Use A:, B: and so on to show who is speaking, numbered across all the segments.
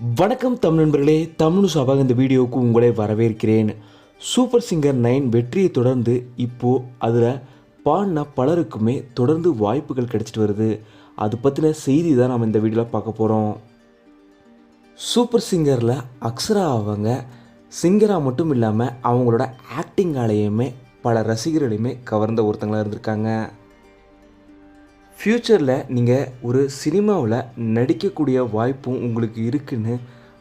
A: வணக்கம் தமிழ் நண்பர்களே தமிழ் சபாக இந்த வீடியோவுக்கு உங்களை வரவேற்கிறேன். சூப்பர் சிங்கர் நைன் வெற்றியை தொடர்ந்து இப்போது அதில் பாடின பலருக்குமே தொடர்ந்து வாய்ப்புகள் கிடைச்சிட்டு வருது. அது பற்றின செய்தி தான் நம்ம இந்த வீடியோவில் பார்க்க போகிறோம் சூப்பர் சிங்கரில் அக்ஸரா அவங்க சிங்கராக மட்டும் இல்லாமல் அவங்களோட ஆக்டிங்காலேயுமே பல ரசிகர்களையுமே கவர்ந்த ஒருத்தங்களாக இருந்திருக்காங்க. ஃப்யூச்சரில் நீங்கள் ஒரு சினிமாவில் நடிக்கக்கூடிய வாய்ப்பும் உங்களுக்கு இருக்குன்னு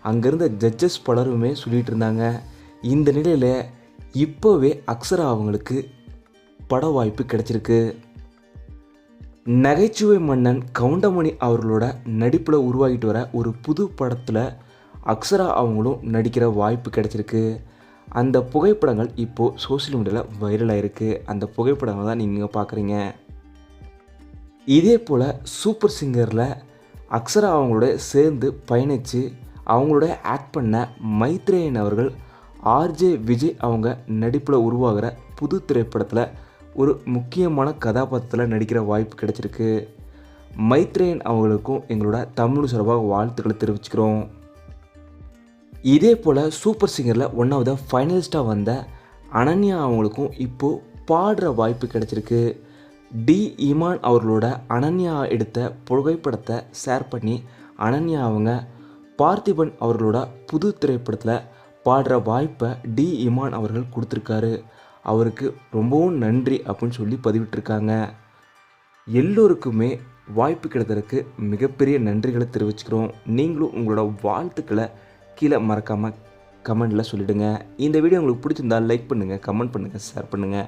A: அங்கேருந்த ஜட்ஜஸ் பலருமே சொல்லிகிட்டு இருந்தாங்க. இந்த நிலையில் இப்போவே அக்ஷரா அவங்களுக்கு பட வாய்ப்பு கிடைச்சிருக்கு. நகைச்சுவை மன்னன் கவுண்டமணி அவர்களோட நடிப்பில் உருவாகிட்டு வர ஒரு புது படத்தில் அக்ஷரா அவங்களும் நடிக்கிற வாய்ப்பு கிடைச்சிருக்கு. அந்த புகைப்படங்கள் இப்போது சோஷியல் மீடியாவில் வைரலாக இருக்குது அந்த புகைப்படங்கள் தான் நீங்கள் பார்க்குறீங்க இதே போல் சூப்பர் சிங்கரில் அக்ஸரா அவங்களோட சேர்ந்து பயணித்து அவங்களோட ஆக்ட் பண்ண மைத்ரேயன் அவர்கள் ஆர்ஜே விஜய் அவங்க நடிப்பில் உருவாகிற புது திரைப்படத்தில் ஒரு முக்கியமான கதாபாத்திரத்தில் நடிக்கிற வாய்ப்பு கிடைச்சிருக்கு. மைத்ரேயன் அவங்களுக்கும் எங்களோட தமிழ் சார்பாக வாழ்த்துக்களை தெரிவிச்சுக்கிறோம். இதே போல் சூப்பர் சிங்கரில் ஒன் ஆஃப் த ஃபைனலிஸ்ட்டாக வந்த அனன்யா அவங்களுக்கும் இப்போது பாடுற வாய்ப்பு கிடைச்சிருக்கு. டி. இமான் அவர்களோட அனன்யா எடுத்த புகைப்படத்தை ஷேர் பண்ணி அனன்யா அவங்க பார்த்திபன் அவர்களோட புது திரைப்படத்தில் பாடுற வாய்ப்பை டி. இமான் அவர்கள் கொடுத்துருக்காரு. அவருக்கு ரொம்பவும் நன்றி அப்படின்னு சொல்லி பதிவிட்டிருக்காங்க. எல்லோருக்குமே வாய்ப்பு கிடைத்ததற்கு மிகப்பெரிய நன்றிகளை தெரிவிச்சுக்கிறோம். நீங்களும் உங்களோட வாழ்த்துக்களை கீழே மறக்காமல் கமெண்டில் சொல்லிவிடுங்க இந்த வீடியோ உங்களுக்கு பிடிச்சிருந்தால் லைக் பண்ணுங்கள் கமெண்ட் பண்ணுங்கள் ஷேர் பண்ணுங்கள்